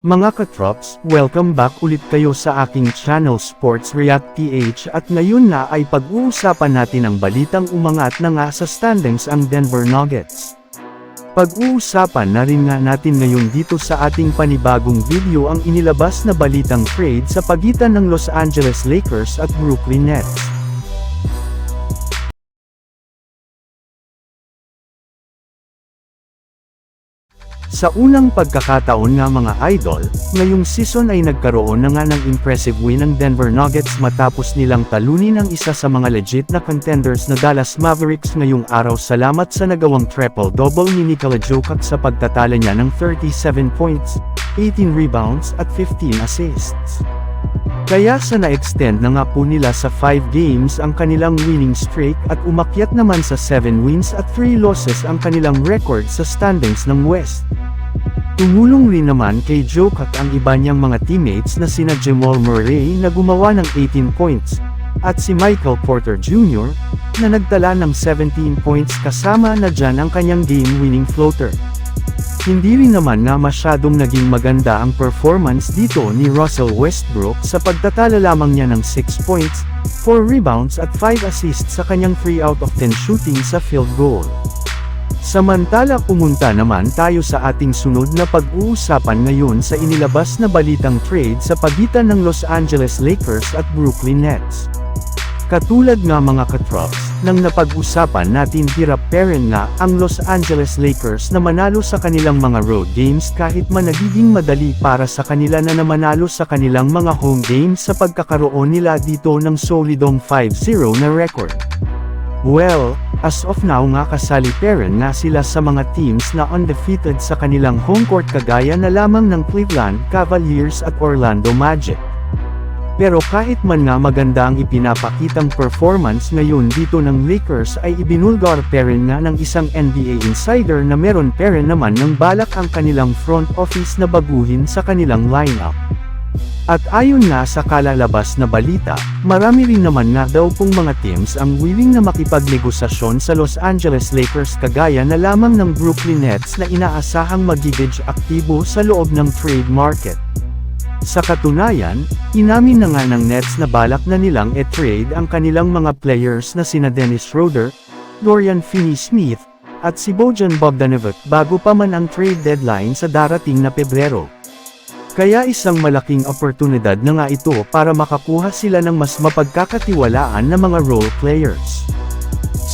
Mga katrops, welcome back ulit kayo sa aking channel Sports React PH at ngayon na ay pag-uusapan natin ang balitang umangat na nga sa standings ang Denver Nuggets. Pag-uusapan na rin nga natin ngayon dito sa ating panibagong video ang inilabas na balitang trade sa pagitan ng Los Angeles Lakers at Brooklyn Nets. Sa unang pagkakataon nga mga idol, ngayong season ay nagkaroon na nga ng impressive win ng Denver Nuggets matapos nilang talunin ang isa sa mga legit na contenders na Dallas Mavericks ngayong araw salamat sa nagawang triple-double ni Nikola Jokic sa pagtatala niya ng 37 points, 18 rebounds at 15 assists. Kaya sa na-extend na nga po nila sa 5 games ang kanilang winning streak at umakyat naman sa 7 wins at 3 losses ang kanilang record sa standings ng West. Tumulong rin naman kay Jokic ang iba niyang mga teammates na sina Jamal Murray na gumawa ng 18 points, at si Michael Porter Jr., na nagtala ng 17 points kasama na dyan ang kanyang game-winning floater. Hindi rin naman nga masyadong naging maganda ang performance dito ni Russell Westbrook sa pagtatala lamang niya ng 6 points, 4 rebounds at 5 assists sa kanyang 3 out of 10 shooting sa field goal. Samantala pumunta naman tayo sa ating sunod na pag-uusapan ngayon sa inilabas na balitang trade sa pagitan ng Los Angeles Lakers at Brooklyn Nets. Katulad nga mga katrops, nang napag-usapan natin hirap peren nga ang Los Angeles Lakers na manalo sa kanilang mga road games kahit man madali para sa kanila na namanalo sa kanilang mga home games sa pagkakaroon nila dito ng solidong 5-0 na record. Well, as of now nga kasali peren nga sila sa mga teams na undefeated sa kanilang home court kagaya na lamang ng Cleveland Cavaliers at Orlando Magic. Pero kahit man nga maganda ang ipinapakitang performance ngayon dito ng Lakers ay ibinulgar pa rin nga ng isang NBA insider na meron pa rin naman ng balak ang kanilang front office na baguhin sa kanilang lineup. At ayon nga sa kalalabas na balita, marami rin naman nga daw pong mga teams ang willing na makipagnegosasyon sa Los Angeles Lakers kagaya na lamang ng Brooklyn Nets na inaasahang magigage aktibo sa loob ng trade market. Sa katunayan, inamin na nga ng Nets na balak na nilang e-trade ang kanilang mga players na sina Dennis Schroeder, Dorian Finney-Smith, at si Bojan Bogdanovic bago pa man ang trade deadline sa darating na Pebrero. Kaya isang malaking oportunidad na nga ito para makakuha sila ng mas mapagkakatiwalaan na mga role players.